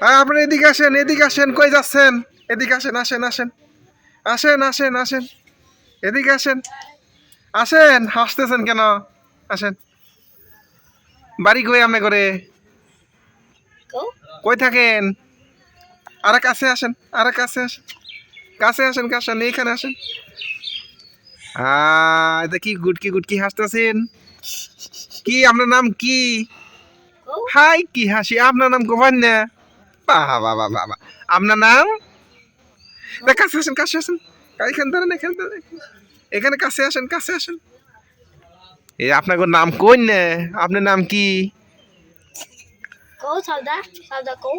আপনি এদিকে আসেন এদিকে আসেন কই যাচ্ছেন? এদিকে আসেন আসেন আসেন। আসেন আসেন আসেন। এদিকে আসেন। আসেন হাসতেছেন কেন? আসেন। বাড়ি কই আপনি করে কই থাকেন? আরে কাছে আসেন আরে কাছে আসেন। কাছে আসেন কাছে আসেন এইখানে আসেন। আহ এটা কি গুটকি গুটকি হাসতেছেন? কি আপনার নাম কি? হাই কি হাসি আপনার নাম গোপান না? বাবা বাবা বাবা আপনার নাম? কাছে আসেন কাছে আসেন। এখানে দাঁড়ান এখানে দাঁড়ান। এখানে কাছে আসেন কাছে আসেন। এ আপনার নাম কই না? আপনার নাম কি.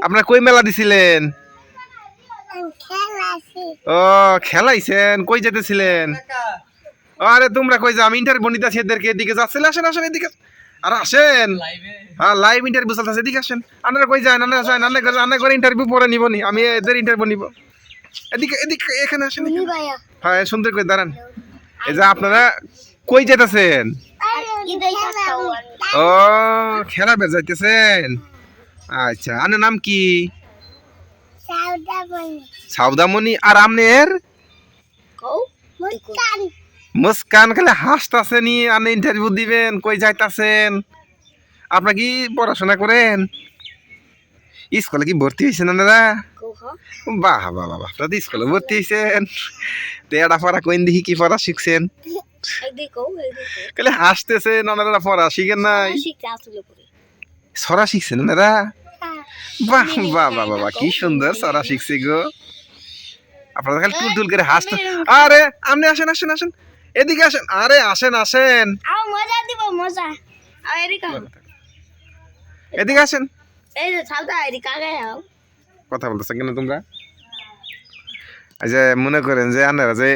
আপনার কই মেলা দিছিলেন? ও খেলাইছেন। কই যেতেছিলেন? আরে তোমরা কই যাও? আমি ইন্টারভিউ নিতেছি এদেরকে এদিকে যাচ্ছিল আসেন আসেন এদিকে। আর আসেন। হ্যাঁ লাইভ ইন্টারভিউ চলতেছে এদিকে আসেন। আপনারা কই যান আপনারা যান আপনার ঘরে আপনার ঘরে ইন্টারভিউ পরে নিব নি। আমি এদের ইন্টারভিউ নিব। এদিকে এদিকে এখানে আসেন হ্যাঁ সুন্দর করে দাঁড়ান। এই যে আপনারা কই যেতেছেন ও খেলা বেজাইতেছেন আচ্ছা আপনার নাম কি? সাউদামণি আর. Muskan. মুস্কান খালি হাসতাছেনি আপনি ইন্টারভিউ দিবেন কই যাইতাছেন? আপনার কি পড়াশোনা করেন? স্কুলে কি ভর্তি হয়েছেন আপনারা? বাহ বাহ বাহ আপনারা তো স্কুলে ভর্তি হয়েছেন তেড়া পড়া কইন দেখি কি পড়া শিখছেন. খালি হাসতেছেন ওনারা পড়া শিখেন নাই. সরা শিখছেন ওনারা বাহ বাহ বাহ বাহ কি সুন্দর সরা শিখছে গো। আপনারা খালি টুল টুল করে হাসতে আরে আপনি আসেন আসেন আসেন। এদিকে আসেন। আরে আসেন আসেন। আও মজা দিব মজা। আও এরিকা এদিকে আসেন। এই যে সাউদা এরিকা গাও কথা বলতেছে কেন তোমরা? এই যে মনে করেন যে আপনারা যে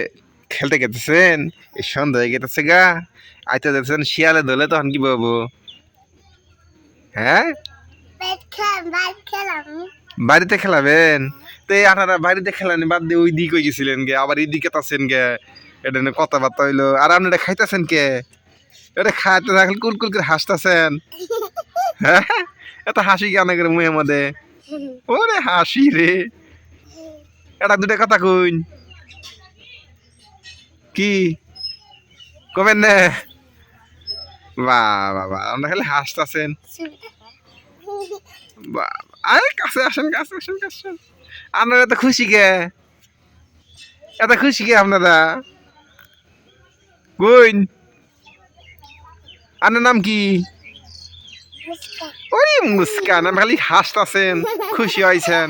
খেলতে গেতেছেন এই সন্ধ্যা হয়ে গেতেছে গা। আইতে যাচ্ছেন শিয়ালে ধরলে তখন কি পাবো? হ্যাঁ? বাড়িতে খেলাবেন? তো এই আপনারা বাড়িতে খেলানি বাদ দিয়ে ওই দিকে গেছিলেন গে আবার এই দিকে তাছেন গে। এটা নিয়ে কথাবার্তা হইল। আর আপনারা খাইতেছেন কে? এটা খাইতে থাকলে কুল করে হাসতেছেন। হ্যাঁ এত হাসি কেন করে মুখের মধ্যে? ওরে হাসি রে। এটা দুটা কথা কইন। কি? কবেন নে? বাহ বাবা আমরা খালি হাসতেছেন। আরে কাছে আসেন কাছে আসেন কাছে আসেন। আপনারা এত খুশি কে? এত খুশি কে আপনারা? কইন। আপনার নাম কি? ওই মুস্কান খালি হাসতেছেন খুশি হয়েছেন।